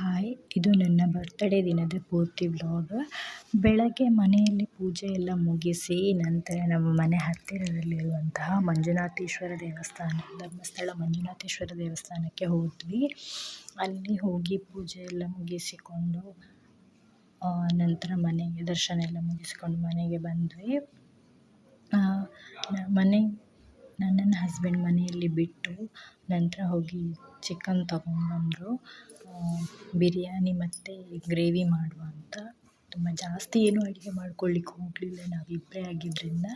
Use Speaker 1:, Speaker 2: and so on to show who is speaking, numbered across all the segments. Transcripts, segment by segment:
Speaker 1: Hi, ಇದು ನನ್ನ birthday ದಿನದ ಪೂರ್ತಿ ವ್ಲಾಗ್ ಬೆಳಗ್ಗೆ ಮನೆಯಲ್ಲಿ ಪೂಜೆ ಎಲ್ಲ ಮುಗಿಸಿ ನಂತರ ನಮ್ಮ ಮನೆ ಹತ್ತಿರದಲ್ಲಿರುವಂತಹ ಮಂಜುನಾಥೇಶ್ವರ ದೇವಸ್ಥಾನ ಧರ್ಮಸ್ಥಳ ಮಂಜುನಾಥೇಶ್ವರ ದೇವಸ್ಥಾನಕ್ಕೆ ಹೋದ್ವಿ. ಅಲ್ಲಿ ಹೋಗಿ ಪೂಜೆ ಎಲ್ಲ ಮುಗಿಸಿಕೊಂಡು ನಂತರ ಮನೆಗೆ ದರ್ಶನ ಎಲ್ಲ ಮುಗಿಸಿಕೊಂಡು ಮನೆಗೆ ಬಂದ್ವಿ. ಮನೆ ನನ್ನನ್ನು ಹಸ್ಬೆಂಡ್ ಮನೆಯಲ್ಲಿ ಬಿಟ್ಟು ನಂತರ ಹೋಗಿ ಚಿಕನ್ ತಗೊಂಡ್ಬಂದರು. ಬಿರಿಯಾನಿ ಮತ್ತು ಗ್ರೇವಿ ಮಾಡುವ ಅಂತ. ತುಂಬ ಜಾಸ್ತಿ ಏನೂ ಅಡುಗೆ ಮಾಡ್ಕೊಳ್ಳಿಕ್ಕೆ ಹೋಗಲಿಲ್ಲ. ನಾವಿಬ್ಬರೇ ಆಗಿದ್ದರಿಂದ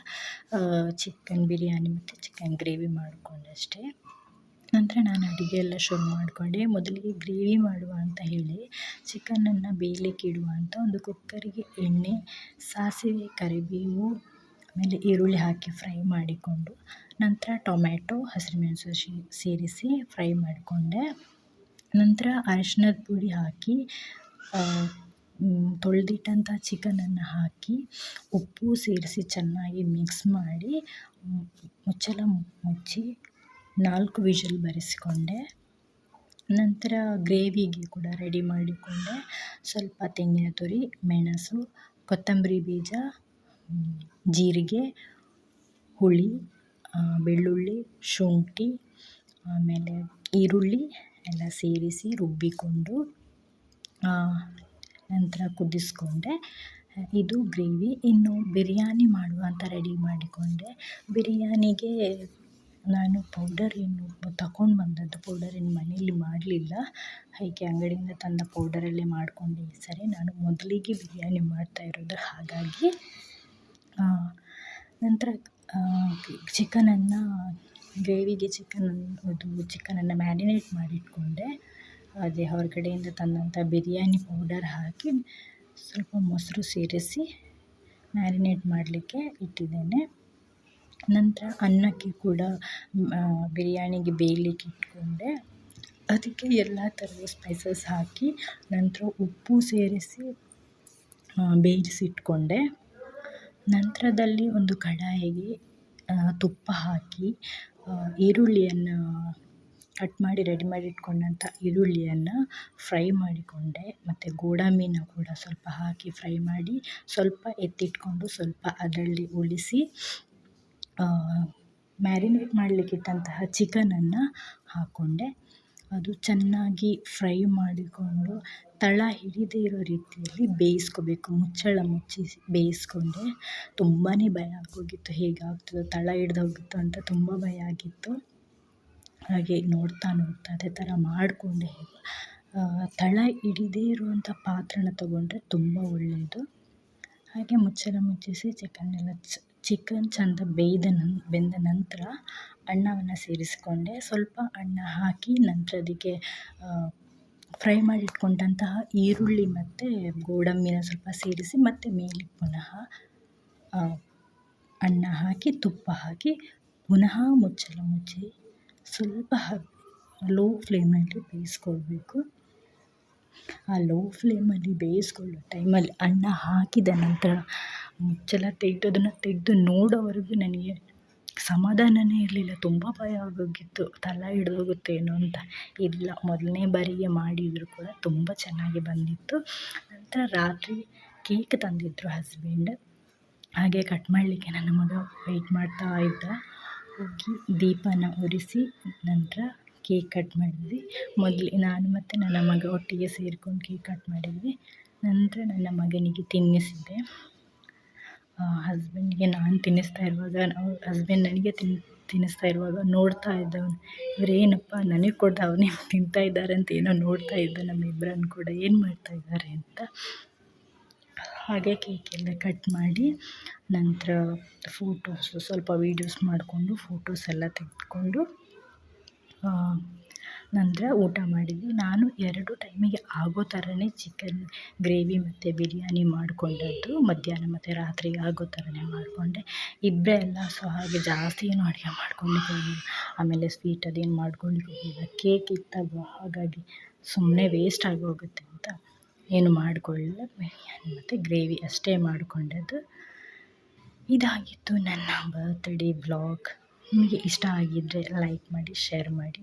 Speaker 1: ಚಿಕನ್ ಬಿರಿಯಾನಿ ಮತ್ತು ಚಿಕನ್ ಗ್ರೇವಿ ಮಾಡಿಕೊಂಡೆ ಅಷ್ಟೇ. ನಂತರ ನಾನು ಅಡುಗೆ ಎಲ್ಲ ಶುರು ಮಾಡಿಕೊಂಡೆ. ಮೊದಲಿಗೆ ಗ್ರೇವಿ ಮಾಡುವ ಅಂತ ಹೇಳಿ ಚಿಕನನ್ನು ಬೇಯಲಿಕ್ಕೆ ಇಡುವ ಅಂತ ಒಂದು ಕುಕ್ಕರಿಗೆ ಎಣ್ಣೆ, ಸಾಸಿವೆ, ಕರಿಬೇವು ಆಮೇಲೆ ಈರುಳ್ಳಿ ಹಾಕಿ ಫ್ರೈ ಮಾಡಿಕೊಂಡು ನಂತರ ಟೊಮ್ಯಾಟೊ, ಹಸಿರುಮೆಣಸು ಸೇರಿಸಿ ಫ್ರೈ ಮಾಡಿಕೊಂಡೆ. ನಂತರ ಅರಶಿನದ ಪುಡಿ ಹಾಕಿ ತೊಳೆದಿಟ್ಟಂಥ ಚಿಕನನ್ನು ಹಾಕಿ, ಉಪ್ಪು ಸೇರಿಸಿ ಚೆನ್ನಾಗಿ ಮಿಕ್ಸ್ ಮಾಡಿ ಮುಚ್ಚಳ ಮುಚ್ಚಿ ನಾಲ್ಕು ವಿಷಲ್ ಬರೆಸಿಕೊಂಡೆ. ನಂತರ ಗ್ರೇವಿಗೆ ಕೂಡ ರೆಡಿ ಮಾಡಿಕೊಂಡೆ. ಸ್ವಲ್ಪ ತೆಂಗಿನ ತುರಿ, ಮೆಣಸು, ಕೊತ್ತಂಬರಿ ಬೀಜ ಜೀರಿಗೆ, ಹುಳಿ ಬೆಳ್ಳುಳ್ಳಿ, ಶುಂಠಿ, ಆಮೇಲೆ ಈರುಳ್ಳಿ ಎಲ್ಲ ಸೇರಿಸಿ ರುಬ್ಬಿಕೊಂಡು ನಂತರ ಕುದಿಸ್ಕೊಂಡೆ. ಇದು ಗ್ರೇವಿ. ಇನ್ನು ಬಿರಿಯಾನಿ ಮಾಡುವ ಅಂತ ರೆಡಿ ಮಾಡಿಕೊಂಡೆ. ಬಿರಿಯಾನಿಗೆ ನಾನು ಪೌಡರ್ ಏನು ತಗೊಂಡು ಬಂದದ್ದು ಪೌಡರ್ ಏನು ಮನೆಯಲ್ಲಿ ಮಾಡಲಿಲ್ಲ. ಹೀಗೆ ಅಂಗಡಿಯಿಂದ ತಂದ ಪೌಡರಲ್ಲೇ ಮಾಡಿಕೊಂಡೆ. ಸರಿ ನಾನು ಮೊದಲಿಗೆ ಬಿರಿಯಾನಿ ಮಾಡ್ತಾ ಇರೋದು. ಹಾಗಾಗಿ ನಂತರ ಚಿಕನನ್ನು, ಗ್ರೇವಿಗೆ ಚಿಕನನ್ನು, ಅದು ಚಿಕನನ್ನು ಮ್ಯಾರಿನೇಟ್ ಮಾಡಿ ಇಟ್ಕೊಂಡೆ ಅದೇ ಹೊರಗಡೆಯಿಂದ ತಂದಂಥ ಬಿರಿಯಾನಿ ಪೌಡರ್ ಹಾಕಿ ಸ್ವಲ್ಪ ಮೊಸರು ಸೇರಿಸಿ ಮ್ಯಾರಿನೇಟ್ ಮಾಡಲಿಕ್ಕೆ ಇಟ್ಟಿದ್ದೇನೆ. ನಂತರ ಅನ್ನಕ್ಕೆ ಕೂಡ ಬಿರಿಯಾನಿಗೆ ಬೇಯಲಿಕ್ಕೆ ಇಟ್ಕೊಂಡೆ. ಅದಕ್ಕೆ ಎಲ್ಲ ಥರದ ಸ್ಪೈಸಸ್ ಹಾಕಿ ನಂತರ ಉಪ್ಪು ಸೇರಿಸಿ ಬೇಯಿಸಿಟ್ಕೊಂಡೆ. ನಂತರದಲ್ಲಿ ಒಂದು ಕಡಾಯಿಗೆ ತುಪ್ಪ ಹಾಕಿ ಈರುಳ್ಳಿಯನ್ನು ಕಟ್ ಮಾಡಿ, ರೆಡಿ ಮಾಡಿ ಇಟ್ಕೊಂಡಂಥ ಈರುಳ್ಳಿಯನ್ನು ಫ್ರೈ ಮಾಡಿಕೊಂಡೆ. ಮತ್ತು ಗೋಡಂಬಿನ ಕೂಡ ಸ್ವಲ್ಪ ಹಾಕಿ ಫ್ರೈ ಮಾಡಿ, ಸ್ವಲ್ಪ ಎತ್ತಿಟ್ಕೊಂಡು ಸ್ವಲ್ಪ ಅದರಲ್ಲಿ ಉಳಿಸಿ ಮ್ಯಾರಿನೇಟ್ ಮಾಡಲಿಕ್ಕಿಟ್ಟಂತಹ ಚಿಕನನ್ನು ಹಾಕ್ಕೊಂಡೆ ಅದು ಚೆನ್ನಾಗಿ ಫ್ರೈ ಮಾಡಿಕೊಂಡು ತಳ ಹಿಡಿದೇ ಇರೋ ರೀತಿಯಲ್ಲಿ ಬೇಯಿಸ್ಕೋಬೇಕು. ಮುಚ್ಚಳ ಮುಚ್ಚಿ ಬೇಯಿಸ್ಕೊಂಡೆ ತುಂಬಾ ಭಯ ಆಗೋಗಿತ್ತು. ಹೇಗಾಗ್ತದೋ, ತಳ ಹಿಡ್ದು ಹೋಗುತ್ತೋ ಅಂತ ತುಂಬ ಭಯ ಆಗಿತ್ತು. ಹಾಗೆ ನೋಡ್ತಾ ನೋಡ್ತಾ ಅದೇ ಥರ ಮಾಡಿಕೊಂಡೆ. ತಳ ಹಿಡಿದೇ ಇರುವಂಥ ಪಾತ್ರೆನ ತೊಗೊಂಡ್ರೆ ತುಂಬ ಒಳ್ಳೆಯದು ಹಾಗೆ ಮುಚ್ಚಳ ಮುಚ್ಚಿಸಿ ಚಿಕನ್ನೆಲ್ಲ ಚಿಕನ್ ಚೆಂದ ಬೇಯ್ದ ನನ್, ಬೆಂದ ನಂತರ ಅನ್ನವನ್ನು ಸೇರಿಸಿಕೊಂಡೆ. ಸ್ವಲ್ಪ ಅನ್ನ ಹಾಕಿ ನಂತರ ಅದಕ್ಕೆ ಫ್ರೈ ಮಾಡಿ ಇಟ್ಕೊಂಡಂತಹ ಈರುಳ್ಳಿ ಮತ್ತು ಗೋಡಂಬಿನ ಸ್ವಲ್ಪ ಸೇರಿಸಿ ಮತ್ತೆ ಮೇಲೆ ಪುನಃ ಅನ್ನ ಹಾಕಿ, ತುಪ್ಪ ಹಾಕಿ ಪುನಃ ಮುಚ್ಚಲು ಮುಚ್ಚಿ ಸ್ವಲ್ಪ ಲೋ ಫ್ಲೇಮಲ್ಲಿ ಬೇಯಿಸ್ಕೊಳ್ಬೇಕು. ಆ ಲೋ ಫ್ಲೇಮಲ್ಲಿ ಬೇಯಿಸ್ಕೊಳ್ಳೋ ಟೈಮಲ್ಲಿ ಅನ್ನ ಹಾಕಿದ ನಂತರ ಮುಚ್ಚಳ ತೆಗೆದು ಅದನ್ನು ತೆಗೆದು ನೋಡೋವರೆಗೂ ನನಗೆ ಸಮಾಧಾನವೇ ಇರಲಿಲ್ಲ. ತುಂಬ ಭಯ ಆಗೋಗಿತ್ತು. ತಲೆ ಹಿಡಿದೋಗುತ್ತೇನೋ ಅಂತ. ಇಲ್ಲ, ಮೊದಲನೇ ಬಾರಿಗೆ ಮಾಡಿದರೂ ಕೂಡ ತುಂಬ ಚೆನ್ನಾಗಿ ಬಂದಿತ್ತು. ನಂತರ ರಾತ್ರಿ ಕೇಕ್ ತಂದಿದ್ದರು ಹಸ್ಬೆಂಡ್. ಹಾಗೆ ಕಟ್ ಮಾಡಲಿಕ್ಕೆ ನನ್ನ ಮಗ ವೆಯ್ಟ್ ಮಾಡ್ತಾ ಇದ್ದ. ಹೋಗಿ ದೀಪನ ಉರಿಸಿ ನಂತರ ಕೇಕ್ ಕಟ್ ಮಾಡಿದ್ವಿ. ಮೊದಲು ನಾನು ಮತ್ತು ನನ್ನ ಮಗ ಒಟ್ಟಿಗೆ ಸೇರ್ಕೊಂಡು ಕೇಕ್ ಕಟ್ ಮಾಡಿದ್ವಿ. ನಂತರ ನನ್ನ ಮಗನಿಗೆ ತಿನ್ನಿಸಿದ್ದೆ. ಹಸ್ಬೆಂಡ್ಗೆ ನಾನು ತಿನ್ನಿಸ್ತಾ ಇರುವಾಗ, ಅವ್ರ ಹಸ್ಬೆಂಡ್ ನನಗೆ ತಿನ್, ತಿನ್ನಿಸ್ತಾ ಇರುವಾಗ ನೋಡ್ತಾ ಇದ್ದವನು. ಇವರೇನಪ್ಪ, ನನಗೆ ಕೊಡ್ದ ಅವನೇ ತಿಂತಾ ಇದ್ದಾರೆ ಅಂತ ಏನೋ ನೋಡ್ತಾ ಇದ್ದ ನಮ್ಮಿಬ್ಬರನ್ನು ಕೂಡ, ಏನು ಮಾಡ್ತಾ ಇದ್ದಾರೆ ಅಂತ. ಹಾಗೆ ಕೇಕೆಲ್ಲ ಕಟ್ ಮಾಡಿ, ನಂತರ ಫೋಟೋಸು ಸ್ವಲ್ಪ ವೀಡಿಯೋಸ್ ಮಾಡಿಕೊಂಡು ಫೋಟೋಸ್ ಎಲ್ಲ ತೆಗೆದುಕೊಂಡು ನಂತರ ಊಟ ಮಾಡಿದ್ವಿ. ನಾನು ಎರಡು ಟೈಮಿಗೆ ಆಗೋ ಥರನೇ ಚಿಕನ್ ಗ್ರೇವಿ ಮತ್ತು ಬಿರಿಯಾನಿ ಮಾಡಿಕೊಂಡದ್ದು. ಮಧ್ಯಾಹ್ನ ಮತ್ತು ರಾತ್ರಿ ಆಗೋ ಥರನೇ ಮಾಡಿಕೊಂಡೆ. ಇಬ್ಬರೇ ಅಲ್ಲ ಸೊ ಹಾಗೆ ಜಾಸ್ತಿ ಏನು ಅಡುಗೆ ಮಾಡ್ಕೊಳ್ಲಿಕ್ಕೆ ಆಮೇಲೆ ಸ್ವೀಟ್ ಅದೇನು ಮಾಡ್ಕೊಳ್ಲಿಕ್ಕೆ ಕೇಕ್ ಇತ್ತಲ್ವ? ಹಾಗಾಗಿ ಸುಮ್ಮನೆ ವೇಸ್ಟ್ ಆಗೋಗುತ್ತೆ ಅಂತ ಏನು ಮಾಡಿಕೊಳ್ಳಿಲ್ಲ. ಬಿರಿಯಾನಿ ಮತ್ತು ಗ್ರೇವಿ ಅಷ್ಟೇ ಮಾಡಿಕೊಂಡದ್ದು. ಇದಾಗಿತ್ತು ನನ್ನ ಬರ್ತ್ಡೇ ಬ್ಲಾಗ್ ನಿಮಗೆ ಇಷ್ಟ ಆಗಿದ್ದರೆ ಲೈಕ್ ಮಾಡಿ ಶೇರ್ ಮಾಡಿ.